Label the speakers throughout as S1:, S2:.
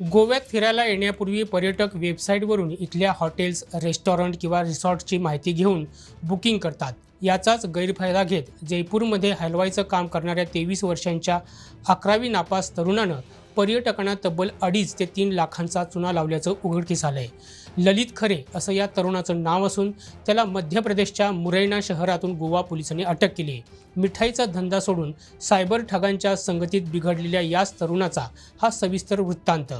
S1: गोव्यात फिरायला येण्यापूर्वी पर्यटक वेबसाईटवरून इथल्या हॉटेल्स रेस्टॉरंट किंवा रिसॉर्टची माहिती घेऊन बुकिंग करतात. याचाच गैरफायदा घेत जयपूरमध्ये हलवाईचं काम करणाऱ्या तेवीस वर्षांच्या अकरावी नापास तरुणानं पर्यटकांना तब्बल अडीच ते तीन लाखांचा चुना लावल्याचं उघडकीस आलंय. ललित खरे असं या तरुणाचं नाव असून त्याला मध्य प्रदेशच्या मुरैना शहरातून गोवा पोलिसांनी अटक केली आहे. मिठाईचा धंदा सोडून सायबर ठगांच्या संगतीत बिघडलेल्या याच तरुणाचा हा सविस्तर वृत्तांत.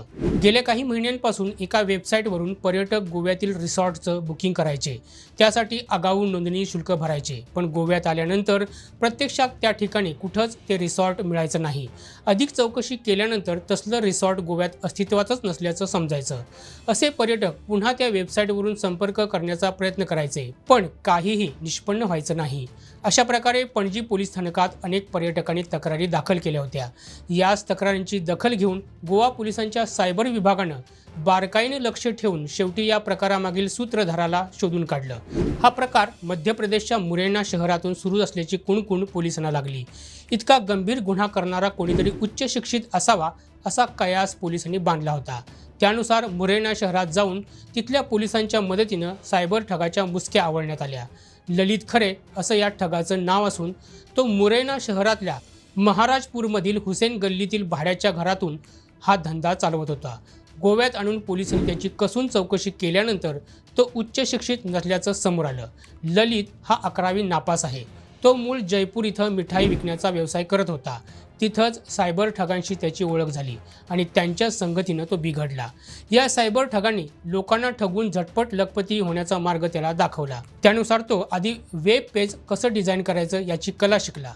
S1: गेल्या काही महिन्यांपासून एका वेबसाईटवरून पर्यटक गोव्यातील रिसॉर्टचं बुकिंग करायचे. त्यासाठी आगाऊ नोंदणी शुल्क भरायचे. पण गोव्यात आल्यानंतर प्रत्यक्षात त्या ठिकाणी कुठंच ते रिसॉर्ट मिळायचं नाही. अधिक चौकशी केल्यानंतर तसलं रिसॉर्ट गोव्यात अस्तित्वातच नसल्याचं समजायचं. असे पर्यटक पुन्हा त्या वेबसाईटवरून संपर्क करण्याचा प्रयत्न करायचे पण काहीही निष्पन्न व्हायचं नाही. अशा प्रकारे पणजी पोलीस स्थानकात अनेक पर्यटकांनी तक्रारी दाखल केल्या होत्या. याच तक्रारींची दखल घेऊन गोवा पोलिसांच्या सायबर विभागानं बारकाईने लक्ष ठेवून शेवटी या प्रकारामागील सूत्रधाराला शोधून काढलं. हा प्रकार मध्य प्रदेशच्या मुरैना शहरातून सुरू असल्याची कुणकुण पोलिसांना लागली. इतका गंभीर गुन्हा करणारा कोणीतरी उच्च शिक्षित असावा असा कयास पोलिसांनी बांधला होता. त्यानुसार मुरैना शहरात जाऊन तिथल्या पोलिसांच्या मदतीनं सायबर ठगाच्या मुसक्या आवळण्यात आल्या. ललित खरे असं या ठगाचं नाव असून तो मुरैना शहरातल्या महाराजपूरमधील हुसेन गल्लीतील भाड्याच्या घरातून हा धंदा चालवत होता. गोव्यात आणून पोलिसांनी त्याची कसून चौकशी केल्यानंतर तो उच्च शिक्षित नसल्याचं समोर आलं. ललित हा अकरावी नापास आहे. तो मूळ जयपूर इथं मिठाई विकण्याचा व्यवसाय करत होता. तिथंच सायबर ठगांशी त्याची ओळख झाली आणि त्यांच्या संगतीनं तो बिघडला. या सायबर ठगांनी लोकांना ठगून झटपट लखपती होण्याचा मार्ग त्याला दाखवला. त्यानुसार तो आधी वेब पेज कसं डिझाईन करायचं याची कला शिकला.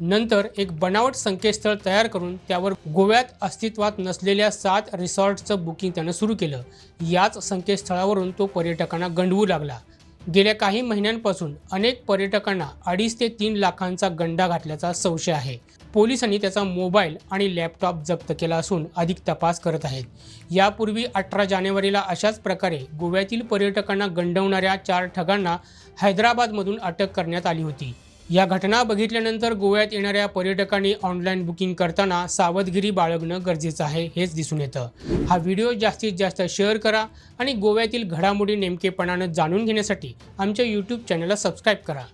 S1: नंतर एक बनावट संकेतस्थळ तयार करून त्यावर गोव्यात अस्तित्वात नसलेल्या सात रिसॉर्टचं बुकिंग त्यानं सुरू केलं. याच संकेतस्थळावरून तो पर्यटकांना गंडवू लागला. गेल्या काही महिन्यांपासून अनेक पर्यटकांना अडीच ते तीन लाखांचा गंडा घातल्याचा संशय आहे. पोलिसांनी त्याचा मोबाईल आणि लॅपटॉप जप्त केला असून अधिक तपास करत आहेत. यापूर्वी अठरा जानेवारीला अशाच प्रकारे गोव्यातील पर्यटकांना गंडवणाऱ्या चार ठगांना हैदराबादमधून अटक करण्यात आली होती. या घटना बघितल्यानंतर गोव्यात येणाऱ्या पर्यटकांनी ऑनलाईन बुकिंग करताना सावधगिरी बाळगणं गरजेचं आहे हेच दिसून येतं. हा व्हिडिओ जास्तीत जास्त शेअर करा आणि गोव्यातील घडामोडी नेमकेपणानं जाणून घेण्यासाठी आमच्या यूट्यूब चॅनलला सबस्क्राईब करा.